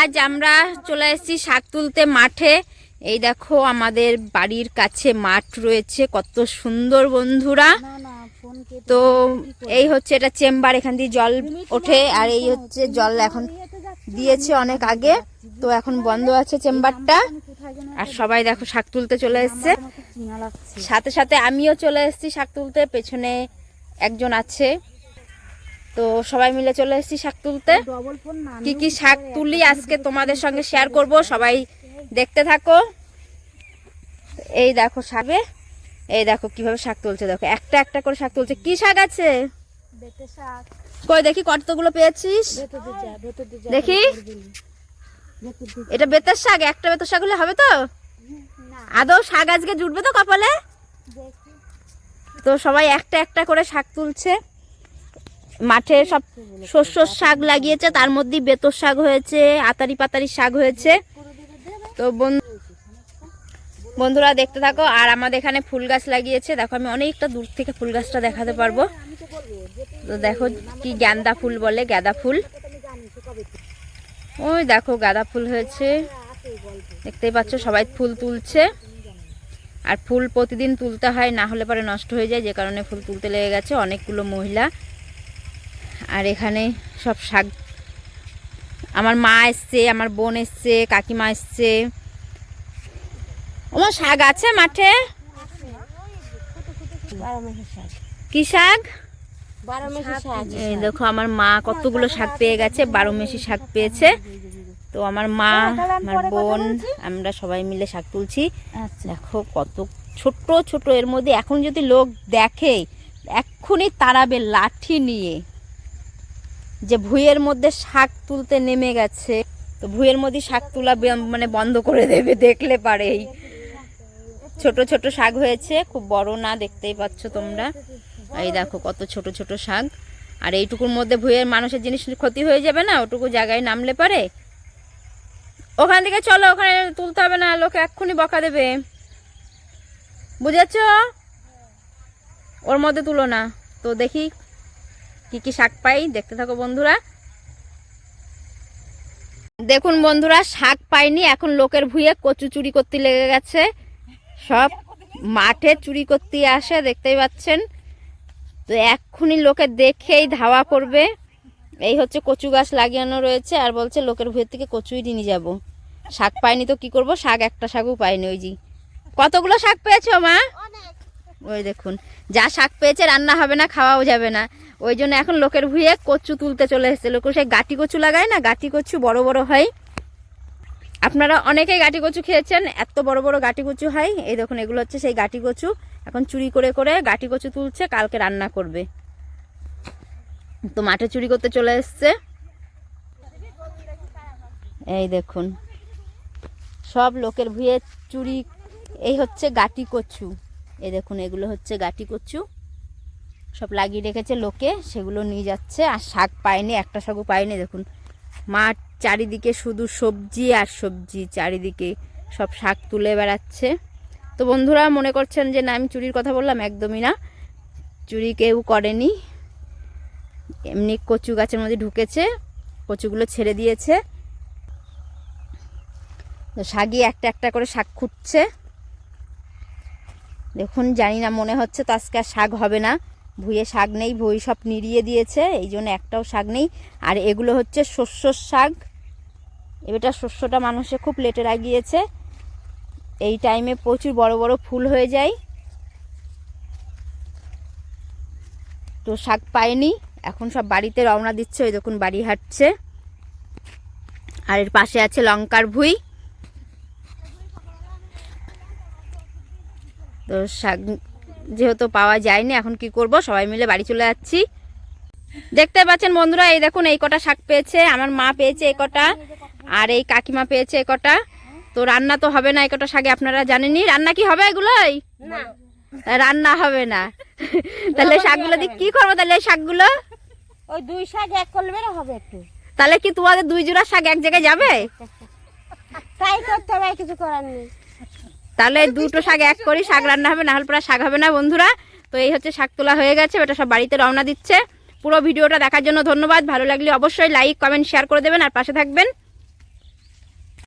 আজ আমরা চলে এসেছি শাক তুলতে মাঠে। এই দেখো আমাদের বাড়ির কাছে মাঠ রয়েছে কত সুন্দর বন্ধুরা। তো এই হচ্ছে এটা চেম্বার এখান দিয়ে জল ওঠে আর এই হচ্ছে জল এখন দিয়েছে অনেক আগে তো এখন বন্ধ আছে চেম্বারটা। আর সবাই দেখো শাক তুলতে চলে এসছে। সাথে সাথে আমিও চলে এসেছি শাক তুলতে পেছনে একজন আছে। তো সবাই মিলে চলে এসেছি শাক তুলতে। কি কি শাক তুলি আজকে তোমাদের সঙ্গে শেয়ার করব সবাই দেখতে থাকো। এই দেখো শাকে এই দেখো কীভাবে শাক তুলছে দেখো একটা একটা করে শাক তুলছে। কি শাক আছে? কই দেখি কতগুলো পেয়েছিস? দেখি। এটা বেতের শাক একটা বেতের শাক হলে হবে তো? আদৌ শাক আজকে জুটবে তো কপালে? তো সবাই একটা একটা করে শাক তুলছে। মাঠে সব শস্যর শাক লাগিয়েছে, তার মধ্যে বেতর শাক হয়েছে আতারি পাতারি শাক হয়েছে। তো বন্ধু বন্ধুরা দেখতে থাকো, আর আমাদের এখানে ফুল গাছ লাগিয়েছে। দেখো, আমি অনেকটা দূর থেকে ফুল গাছটা দেখাতে পারব। তো দেখো কি গ্যান্দা ফুল বলে গাঁদা ফুল। ওই দেখো, গাঁদা ফুল হয়েছে। দেখতেই পাচ্ছ, সবাই ফুল তুলছে। আর ফুল প্রতিদিন তুলতে হয়, না হলে পরে নষ্ট হয়ে যায়, যে কারণে ফুল তুলতে লেগে গেছে অনেকগুলো মহিলা। আর এখানে সব শাক। আমার মা এসছে আমার বোন এসছে কাকিমা এসছে। আমার শাক আছে মাঠে? কি শাক? দেখো আমার মা কতগুলো শাক পেয়ে গেছে বারো মেশি শাক পেয়েছে। তো আমার মা আমার বোন আমরা সবাই মিলে শাক তুলছি। দেখো কত ছোট ছোট এর মধ্যে। এখন যদি লোক দেখে এক্ষুনি তাড়াবে লাঠি নিয়ে। যে ভুঁইয়ের মধ্যে শাক তুলতে নেমে গেছে। তো ভুঁইয়ের মধ্যে শাক তোলা মানে বন্ধ করে দেবে, দেখলে পারেই ছোট ছোট শাক হয়েছে, খুব বড় না, দেখতেই পাচ্ছ তোমরা। এই দেখো কত ছোট ছোট শাক। আর এইটুকুর মধ্যে ভুঁইয়ের মানুষের জিনিস ক্ষতি হয়ে যাবে না, ওটুকু জায়গায় নামলে পারে। ওখান থেকে চলো, ওখানে তুলতে হবে না, লোকে এক্ষুনি বকা দেবে। বুঝেছ? ওর মধ্যে তুলো না। তো দেখি কি কি শাক পাই? দেখতে থাকো বন্ধুরা। দেখুন বন্ধুরা শাক পাইনি এখন লোকের ভুঁয়ে কচু চুরি করতে লেগে গেছে। সব মাঠে চুরি করতে আসে দেখতেই পাচ্ছেন। তো এক্ষুনি লোকে দেখেই ধাওয়া করবে। এই হচ্ছে কচু গাছ লাগিয়ানো রয়েছে আর বলছে লোকের ভুঁয়ের থেকে কচুই নিয়ে যাব। শাক পাইনি তো কি করব? শাক একটা শাকও পাইনি ওই জি কতগুলো শাক পেয়েছ মা? ওই দেখুন যা শাক পেয়েছে রান্না হবে না খাওয়াও যাবে না। ওই জন্য এখন লোকের ভুঁয়ে কচু তুলতে চলে এসেছে। লোক সেই গাটি কচু লাগায় না? গাটি কচু বড় বড় হয়। আপনারা অনেকেই গাটি কচু খেয়েছেন, এত বড় বড় গাটি কচু হয়। এই দেখুন, এগুলো হচ্ছে সেই গাটি কচু। এখন চুরি করে করে গাটি কচু তুলছে, কালকে রান্না করবে। তো মাঠে চুরি করতে চলে এসছে। এই দেখুন, সব লোকের ভুঁয়ে চুরি, এই হচ্ছে গাটি কচু। এই দেখুন, এগুলো হচ্ছে গাটি কচু। সব লাগিয়ে রেখেছে লোকে, সেগুলো নিয়ে যাচ্ছে। আর শাক পায়নি, একটা শাকও পায়নি, দেখুন। মাঠ চারিদিকে শুধু সবজি আর সবজি, চারিদিকে সব শাক তুলে বেড়াচ্ছে। তো বন্ধুরা, মনে করছেন যে না, আমি চুরির কথা বললাম? একদমই না। চুরি কেউ করেনি। এমনি কচু গাছের মধ্যে ঢুকেছে, কচুগুলো ছেড়ে দিয়েছে। শাগি একটা একটা করে শাক খুঁটছে। দেখুন, জানি না, মনে হচ্ছে তো আজকে আর শাক হবে না। ভুঁয়ে শাক নেই, ভুঁই সব নিড়িয়ে দিয়েছে, এই জন্য একটাও শাক নেই। আর এগুলো হচ্ছে শস্যর শাক। এবারটা শস্যটা মানুষে খুব লেটে লাগিয়েছে। এই টাইমে প্রচুর বড় বড় ফুল হয়ে যায়। তো শাক পায়নি এখন সব বাড়িতে রওনা দিচ্ছে, ওই দেখুন বাড়ি হাঁটছে। আর এর পাশে আছে লঙ্কার ভুঁই। তো শাক যেহেতু পাওয়া যায়নি এখন কি করব? সবাই মিলে বাড়ি চলে যাচ্ছি। দেখতে পাচ্ছেন বন্ধুরা এই দেখুন এই কটা শাক পেয়েছে আমার মা পেয়েছে এই কটা আর এই কাকিমা পেয়েছে এ কটা। তো রান্না তো হবে না এই কটা শাকে আপনারা জানেনই। রান্না কি হবে এগুলোই? রান্না হবে না। তাহলে শাকগুলো দিয়ে কি করব তাহলে এই শাকগুলো? ওই দুই শাক এক করলে বেরো হবে একটু। তাহলে কি তোমাদের দুই জোড়া শাক এক জায়গায় যাবে? তাই করতে হবে কিছু করার নেই। তাহলে দুটো শাক এক করি শাক রান্না হবে না হলে পরে শাক হবে না বন্ধুরা। তো এই হচ্ছে শাক তোলা হয়ে গেছে ওটা সব বাড়িতে রওনা দিচ্ছে। পুরো ভিডিওটা দেখার জন্য ধন্যবাদ। ভালো লাগলে অবশ্যই লাইক কমেন্ট শেয়ার করে দেবেন আর পাশে থাকবেন।